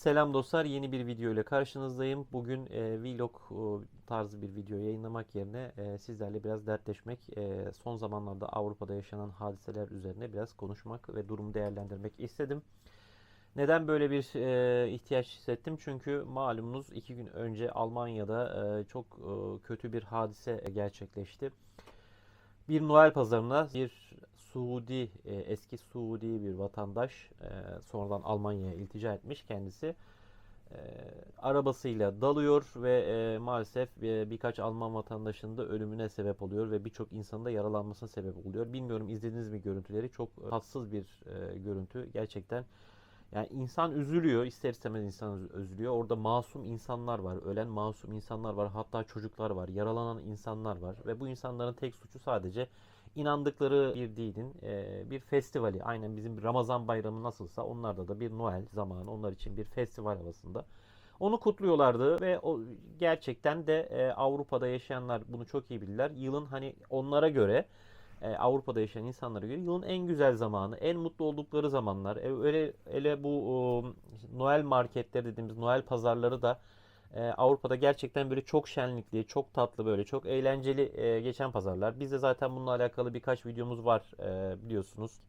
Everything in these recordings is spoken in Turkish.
Selam dostlar, yeni bir video ile karşınızdayım. Bugün e, vlog e, tarzı bir video yayınlamak yerine e, sizlerle biraz dertleşmek, e, son zamanlarda Avrupa'da yaşanan hadiseler üzerine biraz konuşmak ve durumu değerlendirmek istedim. Neden böyle bir e, ihtiyaç hissettim? Çünkü malumunuz iki gün önce Almanya'da e, çok e, kötü bir hadise gerçekleşti. Bir Noel pazarına bir Suudi, e, eski Suudi bir vatandaş e, sonradan Almanya'ya iltica etmiş kendisi. E, arabasıyla dalıyor ve e, maalesef e, birkaç Alman vatandaşının da ölümüne sebep oluyor ve birçok insanın da yaralanmasına sebep oluyor. Bilmiyorum izlediniz mi görüntüleri? Çok e, tatsız bir e, görüntü. Gerçekten yani insan üzülüyor, ister istemez insan üz- üzülüyor. Orada masum insanlar var, ölen masum insanlar var, hatta çocuklar var, yaralanan insanlar var ve bu insanların tek suçu sadece inandıkları bir dinin e, bir festivali. Aynen bizim Ramazan bayramı nasılsa onlarda da bir Noel zamanı onlar için bir festival havasında. Onu kutluyorlardı ve o gerçekten de e, Avrupa'da yaşayanlar bunu çok iyi bilirler. Yılın hani onlara göre e, Avrupa'da yaşayan insanlara göre yılın en güzel zamanı, en mutlu oldukları zamanlar. E, öyle öyle bu o, Noel marketleri dediğimiz Noel pazarları da e, Avrupa'da gerçekten böyle çok şenlikli, çok tatlı böyle çok eğlenceli e, geçen pazarlar. Bizde zaten bununla alakalı birkaç videomuz var e, biliyorsunuz.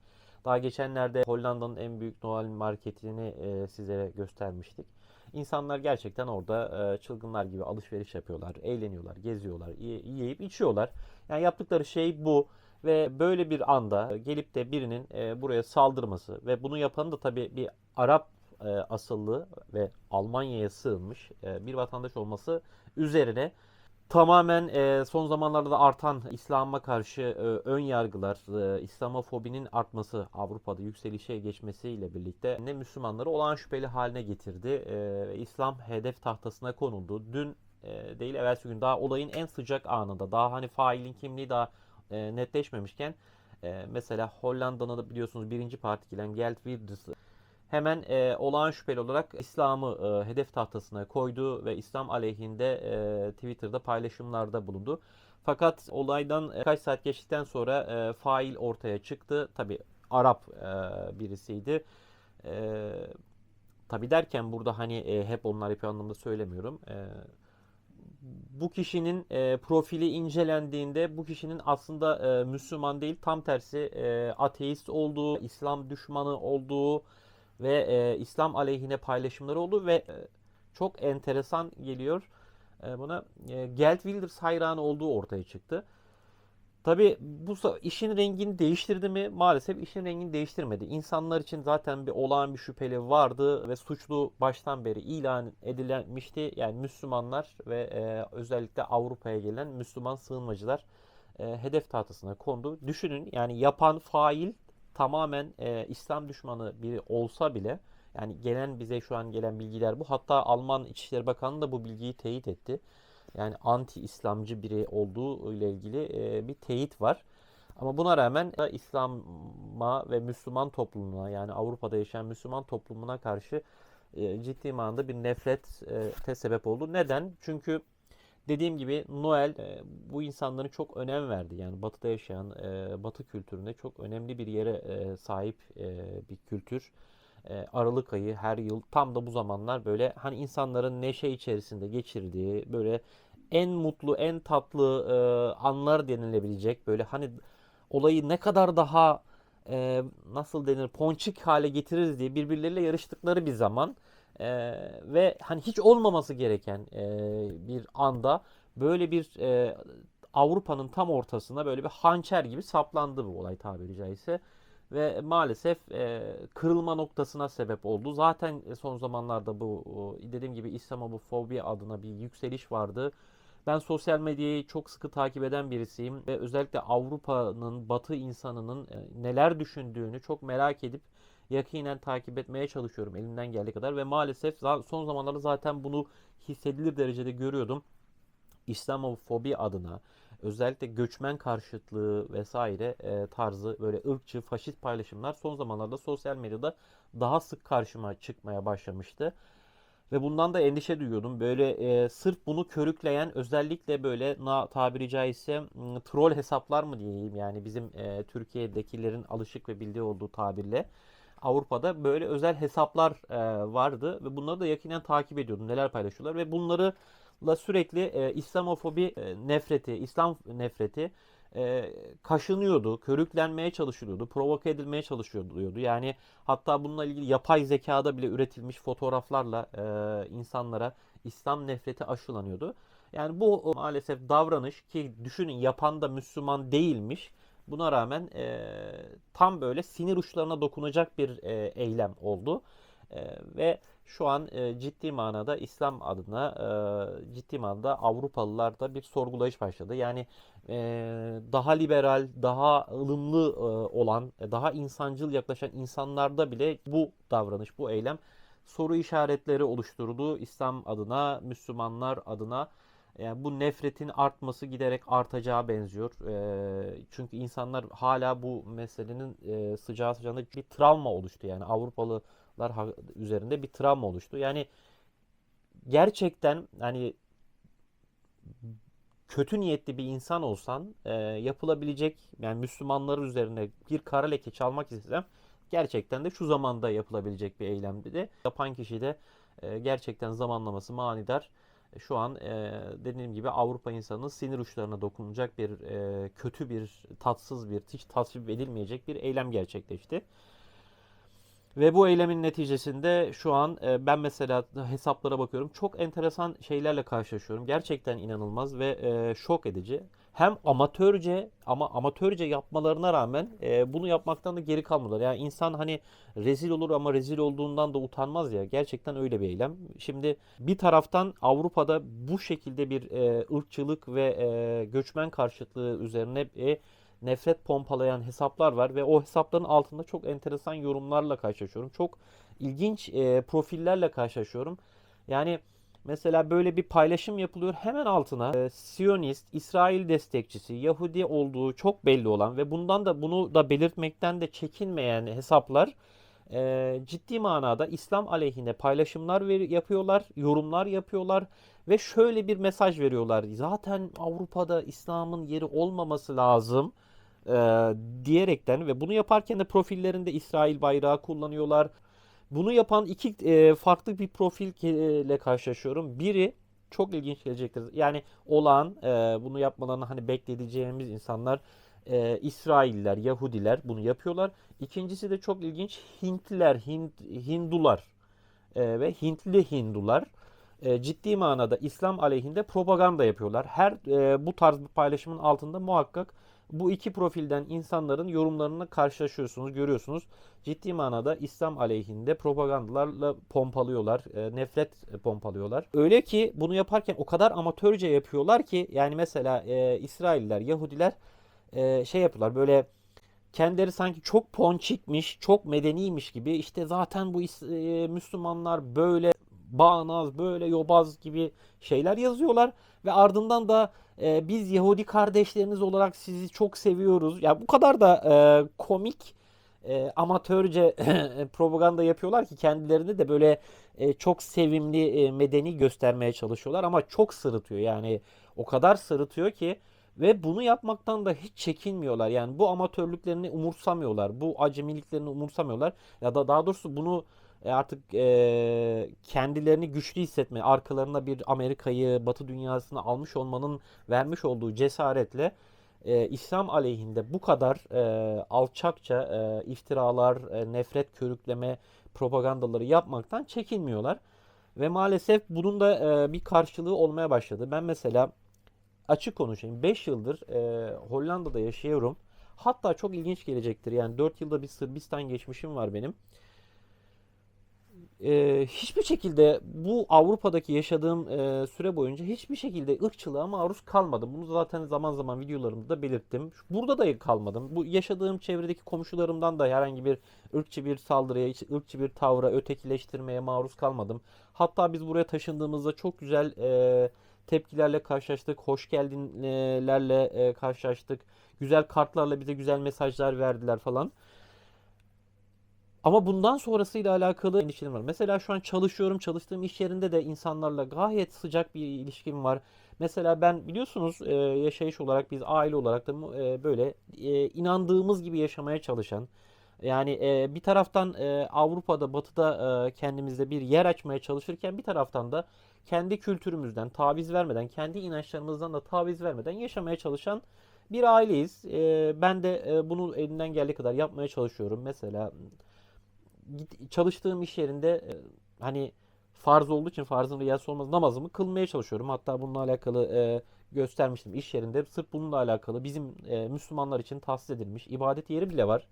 Daha geçenlerde Hollanda'nın en büyük Noel marketini e, sizlere göstermiştik. İnsanlar gerçekten orada e, çılgınlar gibi alışveriş yapıyorlar, eğleniyorlar, geziyorlar, yiyip içiyorlar. Yani yaptıkları şey bu. Ve böyle bir anda gelip de birinin e, buraya saldırması ve bunu yapanı da tabii bir Arap e, asıllı ve Almanya'ya sığınmış e, bir vatandaş olması üzerine tamamen son zamanlarda da artan İslam'a karşı ön yargılar, İslamofobinin artması Avrupa'da yükselişe geçmesiyle birlikte ne Müslümanları olağan şüpheli haline getirdi. E, İslam hedef tahtasına konuldu. Dün değil evvelsi gün daha olayın en sıcak anında daha hani failin kimliği daha e, netleşmemişken e, mesela Hollanda'da da biliyorsunuz birinci parti gelen Geert Wilders hemen e, olağan şüpheli olarak İslam'ı e, hedef tahtasına koydu ve İslam aleyhinde e, Twitter'da paylaşımlarda bulundu. Fakat olaydan e, kaç saat geçtikten sonra e, fail ortaya çıktı. Tabi Arap e, birisiydi. E, tabi derken burada hani e, hep onlar yapıyor anlamda söylemiyorum. E, bu kişinin e, profili incelendiğinde bu kişinin aslında e, Müslüman değil tam tersi e, ateist olduğu, İslam düşmanı olduğu ve e, İslam aleyhine paylaşımları oldu ve e, çok enteresan geliyor e, buna e, Geert Wilders hayranı olduğu ortaya çıktı. Tabii bu işin rengini değiştirdi mi? Maalesef işin rengini değiştirmedi. İnsanlar için zaten bir olağan bir şüpheli vardı ve suçlu baştan beri ilan edilmişti. Yani Müslümanlar ve e, özellikle Avrupa'ya gelen Müslüman sığınmacılar e, hedef tahtasına kondu. Düşünün yani yapan fail tamamen e, İslam düşmanı biri olsa bile yani gelen bize şu an gelen bilgiler bu. Hatta Alman İçişleri Bakanı da bu bilgiyi teyit etti. Yani anti-İslamcı biri olduğu ile ilgili e, bir teyit var. Ama buna rağmen İslam'a ve Müslüman toplumuna yani Avrupa'da yaşayan Müslüman toplumuna karşı e, ciddi manada bir nefrete sebep oldu. Neden? Çünkü dediğim gibi Noel e, bu insanların çok önem verdi. Yani Batı'da yaşayan e, Batı kültüründe çok önemli bir yere e, sahip e, bir kültür. Aralık ayı her yıl tam da bu zamanlar böyle hani insanların neşe içerisinde geçirdiği böyle en mutlu, en tatlı e, anlar denilebilecek böyle hani olayı ne kadar daha e, nasıl denir ponçik hale getiririz diye birbirleriyle yarıştıkları bir zaman E, ve hani hiç olmaması gereken e, bir anda böyle bir e, Avrupa'nın tam ortasına böyle bir hançer gibi saplandı bu olay tabiri caizse ve maalesef e, kırılma noktasına sebep oldu. Zaten son zamanlarda bu dediğim gibi İslamofobi adına bir yükseliş vardı. Ben sosyal medyayı çok sıkı takip eden birisiyim ve özellikle Avrupa'nın, Batı insanının e, neler düşündüğünü çok merak edip yakinen takip etmeye çalışıyorum elimden geldiği kadar ve maalesef son zamanlarda zaten bunu hissedilir derecede görüyordum. İslamofobi adına özellikle göçmen karşıtlığı vesaire e, tarzı böyle ırkçı, faşist paylaşımlar son zamanlarda sosyal medyada daha sık karşıma çıkmaya başlamıştı. Ve bundan da endişe duyuyordum. Böyle e, sırf bunu körükleyen özellikle böyle na, tabiri caizse m, troll hesaplar mı diyeyim yani bizim e, Türkiye'dekilerin alışık ve bildiği olduğu tabirle Avrupa'da böyle özel hesaplar e, vardı ve bunları da yakinen takip ediyordum. Neler paylaşıyorlar ve bunları la sürekli e, İslamofobi e, nefreti, İslam nefreti e, kaşınıyordu, körüklenmeye çalışılıyordu, provoke edilmeye çalışıyordu. Yani hatta bununla ilgili yapay zekada bile üretilmiş fotoğraflarla e, insanlara İslam nefreti aşılanıyordu. Yani bu maalesef davranış ki düşünün yapan da Müslüman değilmiş. Buna rağmen e, tam böyle sinir uçlarına dokunacak bir e, eylem oldu. E, ve şu an e, ciddi manada İslam adına e, ciddi manada Avrupalılarda bir sorgulayış başladı. Yani e, daha liberal, daha ılımlı e, olan, e, daha insancıl yaklaşan insanlarda bile bu davranış, bu eylem soru işaretleri oluşturdu. İslam adına, Müslümanlar adına. Yani bu nefretin artması giderek artacağı benziyor. E, çünkü insanlar hala bu meselenin e, sıcağı sıcağında bir travma oluştu. Yani Avrupalılar ha- üzerinde bir travma oluştu. Yani gerçekten hani kötü niyetli bir insan olsan e, yapılabilecek yani Müslümanlar üzerine bir kara leke çalmak istesem gerçekten de şu zamanda yapılabilecek bir eylemdi de yapan kişi de e, gerçekten zamanlaması manidar. E, Şu an e, dediğim gibi Avrupa insanının sinir uçlarına dokunacak bir e, kötü bir tatsız bir hiç tasvip edilmeyecek bir eylem gerçekleşti. Ve bu eylemin neticesinde şu an e, ben mesela hesaplara bakıyorum. Çok enteresan şeylerle karşılaşıyorum. Gerçekten inanılmaz ve e, şok edici. Hem amatörce ama amatörce yapmalarına rağmen e, bunu yapmaktan da geri kalmıyorlar. Yani insan hani rezil olur ama rezil olduğundan da utanmaz ya. Gerçekten öyle bir eylem. Şimdi bir taraftan Avrupa'da bu şekilde bir e, ırkçılık ve e, göçmen karşıtlığı üzerine e, nefret pompalayan hesaplar var ve o hesapların altında çok enteresan yorumlarla karşılaşıyorum. Çok ilginç e, profillerle karşılaşıyorum. Yani mesela böyle bir paylaşım yapılıyor. Hemen altına e, Siyonist, İsrail destekçisi, Yahudi olduğu çok belli olan ve bundan da bunu da belirtmekten de çekinmeyen hesaplar e, ciddi manada İslam aleyhine paylaşımlar ver- yapıyorlar, yorumlar yapıyorlar ve şöyle bir mesaj veriyorlar. Zaten Avrupa'da İslam'ın yeri olmaması lazım e, diyerekten ve bunu yaparken de profillerinde İsrail bayrağı kullanıyorlar. Bunu yapan iki e, farklı bir profille karşılaşıyorum. Biri çok ilginç gelecektir. Yani olağan e, bunu yapmalarını hani bekleyeceğimiz insanlar e, İsrailler, Yahudiler bunu yapıyorlar. İkincisi de çok ilginç Hintliler, Hint, Hindular e, ve Hintli Hindular e, ciddi manada İslam aleyhinde propaganda yapıyorlar. Her e, bu tarz bir paylaşımın altında muhakkak bu iki profilden insanların yorumlarını karşılaşıyorsunuz, görüyorsunuz. Ciddi manada İslam aleyhinde propagandalarla pompalıyorlar, e, nefret pompalıyorlar. Öyle ki bunu yaparken o kadar amatörce yapıyorlar ki yani mesela e, İsrailler, Yahudiler e, şey yapıyorlar böyle kendileri sanki çok ponçikmiş, çok medeniymiş gibi işte zaten bu e, Müslümanlar böyle bağnaz, böyle yobaz gibi şeyler yazıyorlar ve ardından da e, biz Yahudi kardeşleriniz olarak sizi çok seviyoruz. Ya bu kadar da e, komik e, amatörce propaganda yapıyorlar ki kendilerini de böyle e, çok sevimli, e, medeni göstermeye çalışıyorlar ama çok sırıtıyor. Yani o kadar sırıtıyor ki ve bunu yapmaktan da hiç çekinmiyorlar. Yani bu amatörlüklerini umursamıyorlar. Bu acemiliklerini umursamıyorlar. Ya da daha doğrusu bunu artık e, kendilerini güçlü hissetme, arkalarına bir Amerika'yı, Batı dünyasını almış olmanın vermiş olduğu cesaretle e, İslam aleyhinde bu kadar e, alçakça e, iftiralar, e, nefret körükleme propagandaları yapmaktan çekinmiyorlar. Ve maalesef bunun da e, bir karşılığı olmaya başladı. Ben mesela açık konuşayım 5 yıldır e, Hollanda'da yaşıyorum. Hatta çok ilginç gelecektir. Yani 4 yılda bir Sırbistan geçmişim var benim. Ee, hiçbir şekilde bu Avrupa'daki yaşadığım e, süre boyunca hiçbir şekilde ırkçılığa maruz kalmadım. Bunu zaten zaman zaman videolarımda da belirttim. Burada da kalmadım. Bu yaşadığım çevredeki komşularımdan da herhangi bir ırkçı bir saldırıya, ırkçı bir tavra, ötekileştirmeye maruz kalmadım. Hatta biz buraya taşındığımızda çok güzel e, tepkilerle karşılaştık. Hoş geldinlerle e, karşılaştık. Güzel kartlarla bize güzel mesajlar verdiler falan. Ama bundan sonrasıyla alakalı endişelerim var. Mesela şu an çalışıyorum. Çalıştığım iş yerinde de insanlarla gayet sıcak bir ilişkim var. Mesela ben biliyorsunuz e, yaşayış olarak biz aile olarak da e, böyle e, inandığımız gibi yaşamaya çalışan, Yani e, bir taraftan e, Avrupa'da, Batı'da e, kendimizde bir yer açmaya çalışırken bir taraftan da kendi kültürümüzden taviz vermeden, kendi inançlarımızdan da taviz vermeden yaşamaya çalışan bir aileyiz. E, ben de e, bunu elimden geldiği kadar yapmaya çalışıyorum. Mesela çalıştığım iş yerinde e, hani farz olduğu için farzın riyası olmaz namazımı kılmaya çalışıyorum. Hatta bununla alakalı e, göstermiştim iş yerinde. Sırf bununla alakalı bizim e, Müslümanlar için tahsis edilmiş ibadet yeri bile var.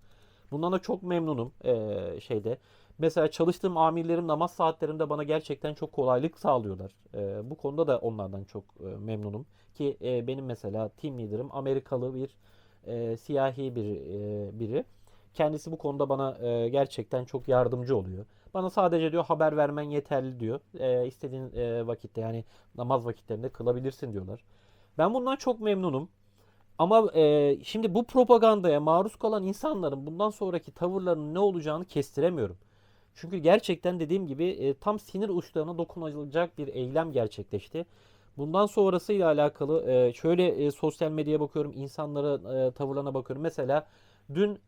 Bundan da çok memnunum e, şeyde. Mesela çalıştığım amirlerim namaz saatlerinde bana gerçekten çok kolaylık sağlıyorlar. E, bu konuda da onlardan çok e, memnunum. Ki e, benim mesela team leader'ım Amerikalı bir e, siyahi bir e, biri. Kendisi bu konuda bana e, gerçekten çok yardımcı oluyor. Bana sadece diyor haber vermen yeterli diyor. E, istediğin e, vakitte yani namaz vakitlerinde kılabilirsin diyorlar. Ben bundan çok memnunum. Ama e, şimdi bu propagandaya maruz kalan insanların bundan sonraki tavırlarının ne olacağını kestiremiyorum. Çünkü gerçekten dediğim gibi e, tam sinir uçlarına dokunulacak bir eylem gerçekleşti. Bundan sonrasıyla alakalı e, şöyle e, sosyal medyaya bakıyorum, insanlara e, tavırlarına bakıyorum. Mesela dün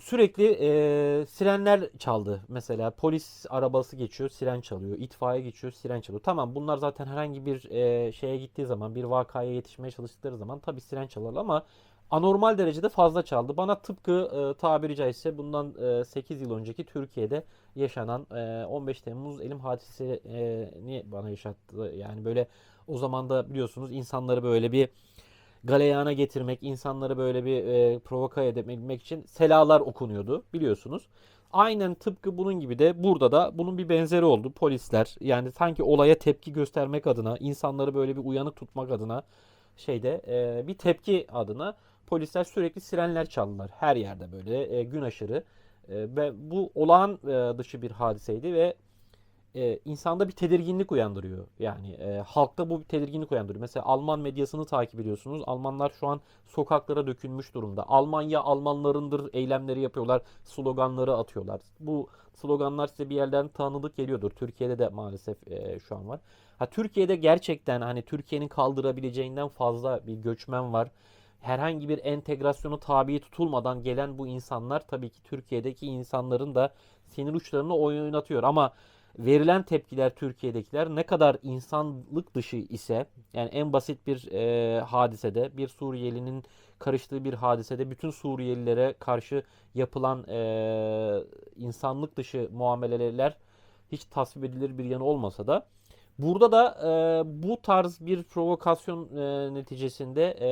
sürekli e, sirenler çaldı. Mesela polis arabası geçiyor, siren çalıyor. İtfaiye geçiyor, siren çalıyor. Tamam bunlar zaten herhangi bir e, şeye gittiği zaman, bir vakaya yetişmeye çalıştıkları zaman tabii siren çalar ama anormal derecede fazla çaldı. Bana tıpkı e, tabiri caizse bundan e, 8 yıl önceki Türkiye'de yaşanan e, 15 Temmuz elim hadisesini bana yaşattı. Yani böyle o zaman da biliyorsunuz insanları böyle bir galeyana getirmek, insanları böyle bir e, provoka edebilmek için selalar okunuyordu biliyorsunuz. Aynen tıpkı bunun gibi de burada da bunun bir benzeri oldu. Polisler yani sanki olaya tepki göstermek adına, insanları böyle bir uyanık tutmak adına şeyde e, bir tepki adına polisler sürekli sirenler çaldılar. Her yerde böyle e, gün aşırı. E, ve bu olağan e, dışı bir hadiseydi ve e, insanda bir tedirginlik uyandırıyor. Yani e, halkta bu bir tedirginlik uyandırıyor. Mesela Alman medyasını takip ediyorsunuz. Almanlar şu an sokaklara dökülmüş durumda. Almanya Almanlarındır eylemleri yapıyorlar. Sloganları atıyorlar. Bu sloganlar size bir yerden tanıdık geliyordur. Türkiye'de de maalesef e, şu an var. Ha Türkiye'de gerçekten hani Türkiye'nin kaldırabileceğinden fazla bir göçmen var. Herhangi bir entegrasyonu tabi tutulmadan gelen bu insanlar tabii ki Türkiye'deki insanların da sinir uçlarını oynatıyor ama verilen tepkiler Türkiye'dekiler ne kadar insanlık dışı ise yani en basit bir e, hadisede bir Suriyelinin karıştığı bir hadisede bütün Suriyelilere karşı yapılan e, insanlık dışı muameleler hiç tasvip edilir bir yanı olmasa da burada da e, bu tarz bir provokasyon e, neticesinde e,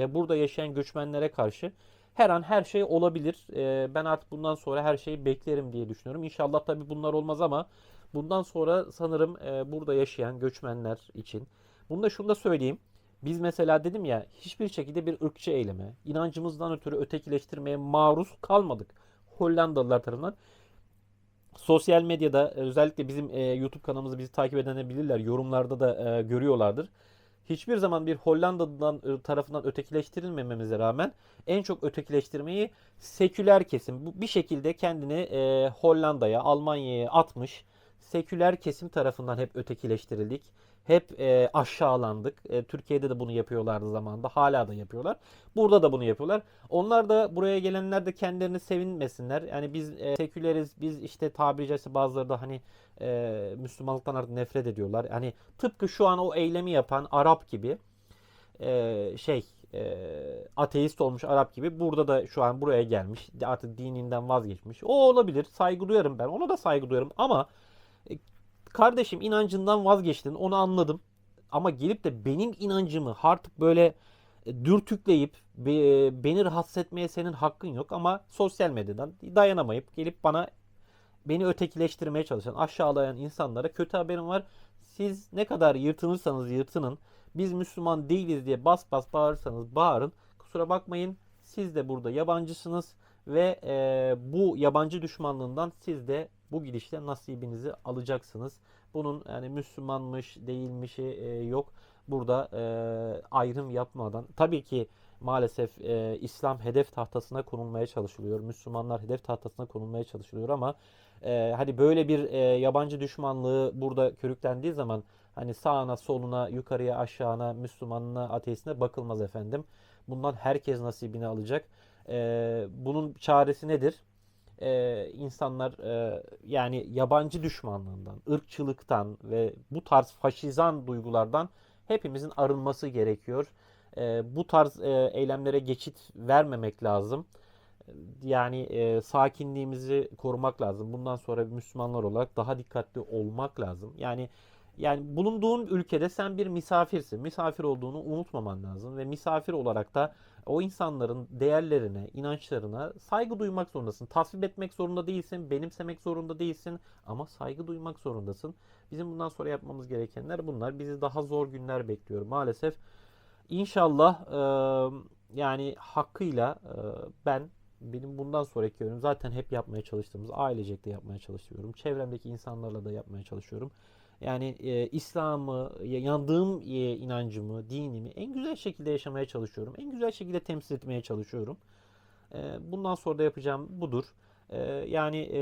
ya burada yaşayan göçmenlere karşı her an her şey olabilir. Ee, ben artık bundan sonra her şeyi beklerim diye düşünüyorum. İnşallah tabii bunlar olmaz ama bundan sonra sanırım e, burada yaşayan göçmenler için. Bunu da şunu da söyleyeyim. Biz mesela dedim ya hiçbir şekilde bir ırkçı eyleme, inancımızdan ötürü ötekileştirmeye maruz kalmadık. Hollandalılar tarafından. Sosyal medyada özellikle bizim e, YouTube kanalımızı bizi takip edenler bilirler. Yorumlarda da e, görüyorlardır hiçbir zaman bir Hollanda'dan ıı, tarafından ötekileştirilmememize rağmen en çok ötekileştirmeyi seküler kesim bu bir şekilde kendini e, Hollanda'ya, Almanya'ya atmış seküler kesim tarafından hep ötekileştirildik. Hep e, aşağılandık. E, Türkiye'de de bunu yapıyorlardı zamanında. Hala da yapıyorlar. Burada da bunu yapıyorlar. Onlar da buraya gelenler de kendilerini sevinmesinler. Yani biz e, seküleriz. Biz işte tabiri caizse bazıları da hani e, Müslümanlıktan artık nefret ediyorlar. Hani tıpkı şu an o eylemi yapan Arap gibi e, şey e, ateist olmuş Arap gibi burada da şu an buraya gelmiş. Artık dininden vazgeçmiş. O olabilir. Saygı duyarım ben. Ona da saygı duyarım ama e, kardeşim inancından vazgeçtin. Onu anladım. Ama gelip de benim inancımı artık böyle e, dürtükleyip be, beni rahatsız etmeye senin hakkın yok ama sosyal medyadan dayanamayıp gelip bana beni ötekileştirmeye çalışan, aşağılayan insanlara kötü haberim var. Siz ne kadar yırtınırsanız yırtının, biz Müslüman değiliz diye bas bas bağırırsanız bağırın. Kusura bakmayın siz de burada yabancısınız ve e, bu yabancı düşmanlığından siz de bu gidişle nasibinizi alacaksınız. Bunun yani Müslümanmış değilmişi e, yok. Burada e, ayrım yapmadan tabii ki maalesef e, İslam hedef tahtasına konulmaya çalışılıyor. Müslümanlar hedef tahtasına konulmaya çalışılıyor ama e, hani böyle bir e, yabancı düşmanlığı burada körüklendiği zaman hani sağına soluna yukarıya aşağına Müslümanına ateistine bakılmaz efendim. Bundan herkes nasibini alacak. E, bunun çaresi nedir? E, insanlar e, yani yabancı düşmanlığından, ırkçılıktan ve bu tarz faşizan duygulardan hepimizin arınması gerekiyor. E, bu tarz e, eylemlere geçit vermemek lazım. Yani e, sakinliğimizi korumak lazım. Bundan sonra Müslümanlar olarak daha dikkatli olmak lazım. Yani yani bulunduğun ülkede sen bir misafirsin. Misafir olduğunu unutmaman lazım ve misafir olarak da o insanların değerlerine, inançlarına saygı duymak zorundasın. Tasvip etmek zorunda değilsin, benimsemek zorunda değilsin ama saygı duymak zorundasın. Bizim bundan sonra yapmamız gerekenler bunlar. Bizi daha zor günler bekliyor maalesef. İnşallah e, yani hakkıyla e, ben benim bundan sonraki yönüm zaten hep yapmaya çalıştığımız ailecek de yapmaya çalışıyorum. Çevremdeki insanlarla da yapmaya çalışıyorum. Yani e, İslam'ı, yandığım e, inancımı, dinimi en güzel şekilde yaşamaya çalışıyorum. En güzel şekilde temsil etmeye çalışıyorum. E, bundan sonra da yapacağım budur. E, yani e,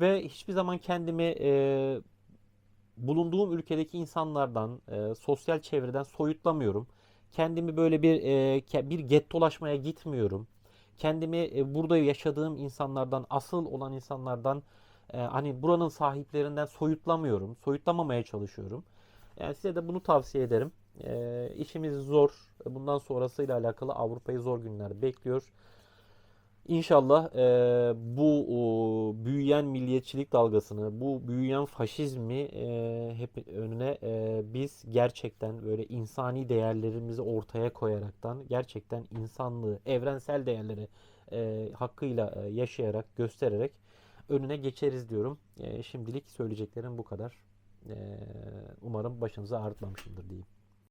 ve hiçbir zaman kendimi e, bulunduğum ülkedeki insanlardan, e, sosyal çevreden soyutlamıyorum. Kendimi böyle bir e, bir gettolaşmaya gitmiyorum. Kendimi e, burada yaşadığım insanlardan, asıl olan insanlardan e, hani buranın sahiplerinden soyutlamıyorum. Soyutlamamaya çalışıyorum. Yani size de bunu tavsiye ederim. E, işimiz zor. Bundan sonrasıyla alakalı Avrupa'yı zor günler bekliyor. İnşallah e, bu o, büyüyen milliyetçilik dalgasını, bu büyüyen faşizmi e, hep önüne e, biz gerçekten böyle insani değerlerimizi ortaya koyaraktan gerçekten insanlığı, evrensel değerleri e, hakkıyla e, yaşayarak, göstererek önüne geçeriz diyorum. E, şimdilik söyleyeceklerim bu kadar. E, umarım başınızı ağrıtmamışımdır diyeyim.